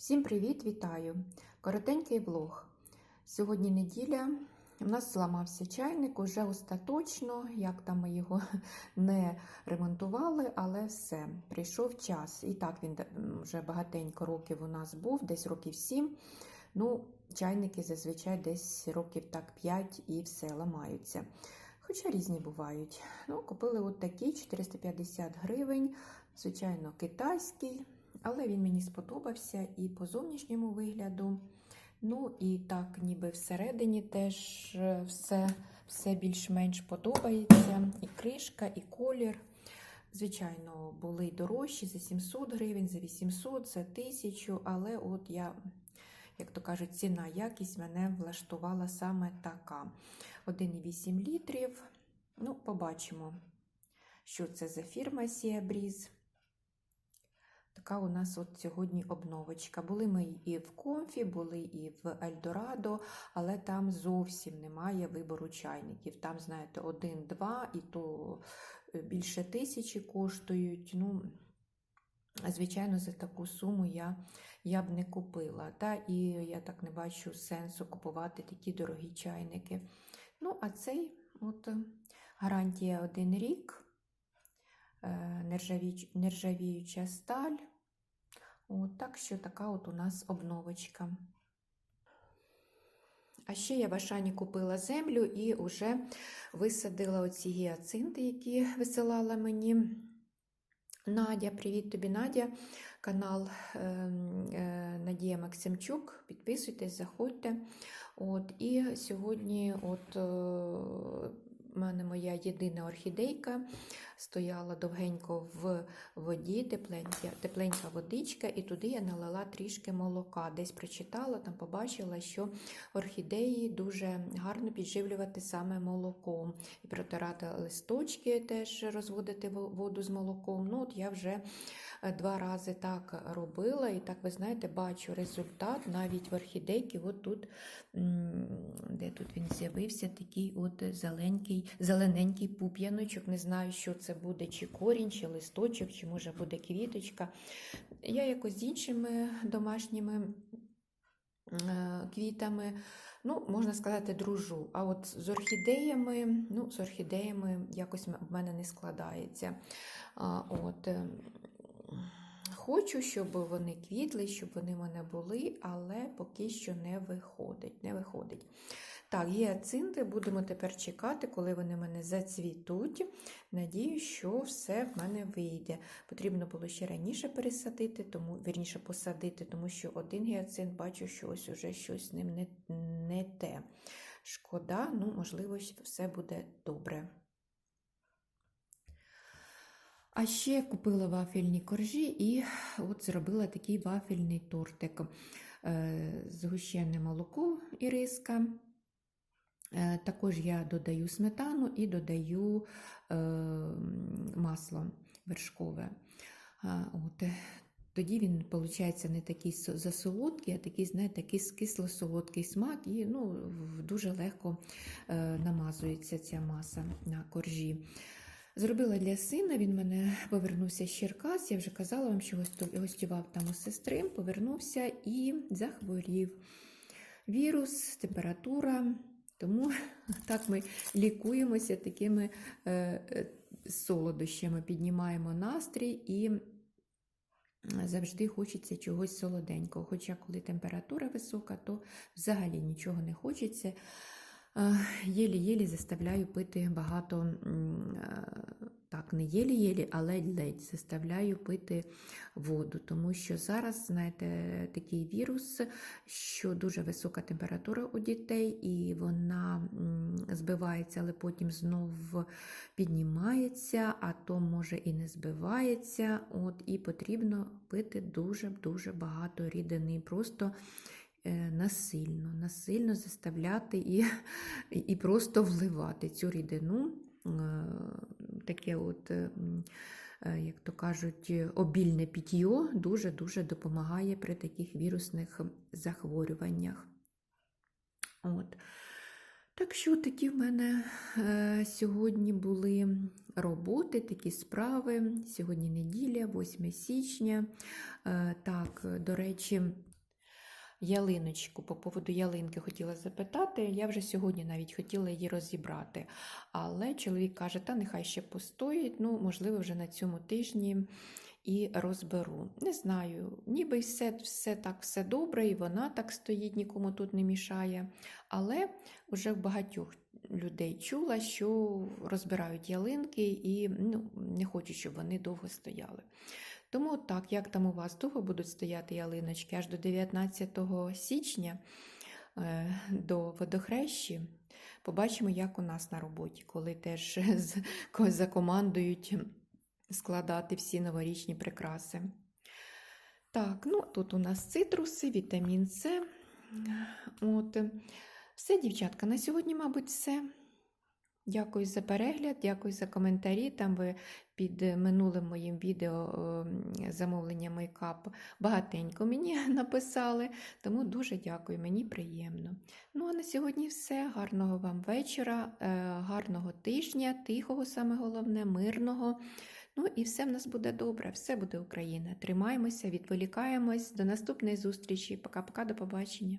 Всім привіт, вітаю! Коротенький влог. Сьогодні неділя. У нас зламався чайник уже остаточно, як там ми його не ремонтували, але все, прийшов час. І так він вже багатенько років у нас був, десь років 7. Ну, чайники зазвичай десь років так 5 і все ламаються. Хоча різні бувають. Ну, Купили от такий 450 гривень, звичайно, китайський. Але він мені сподобався і по зовнішньому вигляду. Ну і так, ніби всередині теж е, все все більш-менш подобається. І кришка, і колір. Звичайно, були дорожчі за 700 гривень, за 800, за 1000, але от я, як то кажуть, ціна, якість мене влаштувала саме така. 1,8 літрів. Ну, побачимо, що це за фірма Сіабріз. Така у нас от сьогодні обновочка. Були ми і в Комфі, були і в Ельдорадо, але там зовсім немає вибору чайників. Там, знаєте, один-два, і то більше тисячі коштують. Ну, Звичайно, за таку суму я я б не купила. Та І я так не бачу сенсу купувати такі дорогі чайники. Ну, а цей от гарантія один рік. Нержавіюча сталь. От, Так що така от у нас обновочка. А ще я в Ашані купила землю і вже висадила оці гіацинти, які висилала мені Надя. Привіт тобі, Надя, канал е, Надія Максимчук. Підписуйтесь, заходьте. От, І сьогодні от, у мене моя єдина орхідейка стояла довгенько в воді, тепленька, тепленька водичка, і туди я налила трішки молока. Десь прочитала, там побачила, що орхідеї дуже гарно підживлювати саме молоком. І протирати листочки, теж розводити воду з молоком. Ну, от Я вже два рази так робила, і так, ви знаєте, бачу результат навіть в орхідейки. От тут, де тут він з'явився, такий от зеленький, зелененький пуп'яночок. Не знаю, що це буде, чи корінь, чи листочок, чи може буде квіточка. Я якось з іншими домашніми квітами. Ну, можна сказати, дружу. А от з орхідеями, ну, з орхідеями якось в мене не складається. От, Хочу, щоб вони квітли, щоб вони в мене були, але поки що не виходить. не виходить. Так, гіацинти, будемо тепер чекати, коли вони в мене зацвітуть. Надію, що все в мене вийде. Потрібно було ще раніше пересадити, тому, вірніше посадити, тому що один гіацинт бачу, що ось уже щось з ним не, не те. Шкода, ну, можливо, все буде добре. А ще купила вафельні коржі і от зробила такий вафельний тортик. Е, Згущене молоко і риска. Е, також я додаю сметану і додаю е, масло вершкове. От. Тоді він, виходить, не такий засолодкий, а такий, знаєте, кисло-солодкий смак, і ну, дуже легко намазується ця маса на коржі. Зробила для сина, він мене повернувся з Черкас. Я вже казала вам, що гостював там у сестри, повернувся і захворів. Вірус, температура. Тому так ми лікуємося такими е, солодощами, піднімаємо настрій і завжди хочеться чогось солоденького. Хоча, коли температура висока, то взагалі нічого не хочеться. Єлі-єлі заставляю пити багато, так, не єлі-єлі, але ледь-ледь заставляю пити воду, тому що зараз, знаєте, такий вірус, що дуже висока температура у дітей, і вона збивається, але потім знов піднімається, а то може і не збивається. От, І потрібно пити дуже-дуже багато рідини. Просто Е, насильно, насильно заставляти і і просто вливати цю рідину, таке от, е, як то кажуть, обільне питьо дуже-дуже допомагає при таких вірусних захворюваннях. От. Так що такі в мене е, сьогодні були роботи, такі справи. Сьогодні неділя, 8 січня. Е, так, до речі, ялиночку, по поводу ялинки хотіла запитати. Я вже сьогодні навіть хотіла її розібрати. Але чоловік каже, та нехай ще постоїть, ну, можливо, вже на цьому тижні і розберу. Не знаю, ніби все, все так все добре, і вона так стоїть, нікому тут не мішає. Але вже в багатьох людей чула, що розбирають ялинки і ну, не хочуть, щоб вони довго стояли. Тому так, як там у вас довго будуть стояти ялиночки аж до 19 січня е, до водохрещі, побачимо, як у нас на роботі, коли теж закомандують складати всі новорічні прикраси. Так, ну тут у нас цитруси, вітамін С. От. Все, дівчатка, на сьогодні, мабуть, все. Дякую за перегляд, дякую за коментарі. Там ви під минулим моїм відео е, замовлення мейкап багатенько мені написали, тому дуже дякую, мені приємно. Ну а на сьогодні все. Гарного вам вечора, е, гарного тижня, тихого, саме головне, мирного. Ну і все в нас буде добре, все буде Україна. Тримаємося, відволікаємось. До наступної зустрічі. Пока-пока, до побачення.